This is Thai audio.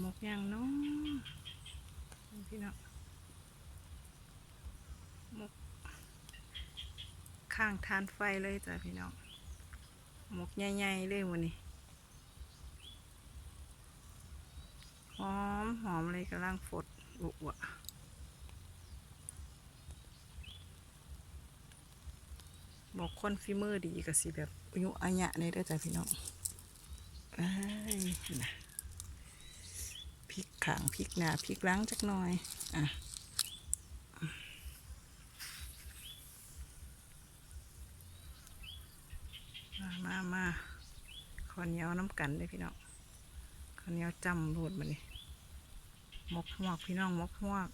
หมกย่างเน้องพี่น้องหมกข้างทานไฟเลยจ้ะพี่น้องหมกใหญ่ๆเลยวันนี้หอมหอมเลยกำลังฝดอุวะบอกคนฟิมือดีก็สิแบบอายุอัญญะเลยเด้อจ้ะพี่น้องอ้ยนะ ริกขางพริกหนาพริกล้างจักหน่อยอะมามามาขอเหนียวน้ำกันเลยพี่น้องขอเหนียวจำรูดมานี่มกหวกพี่น้องมกหวก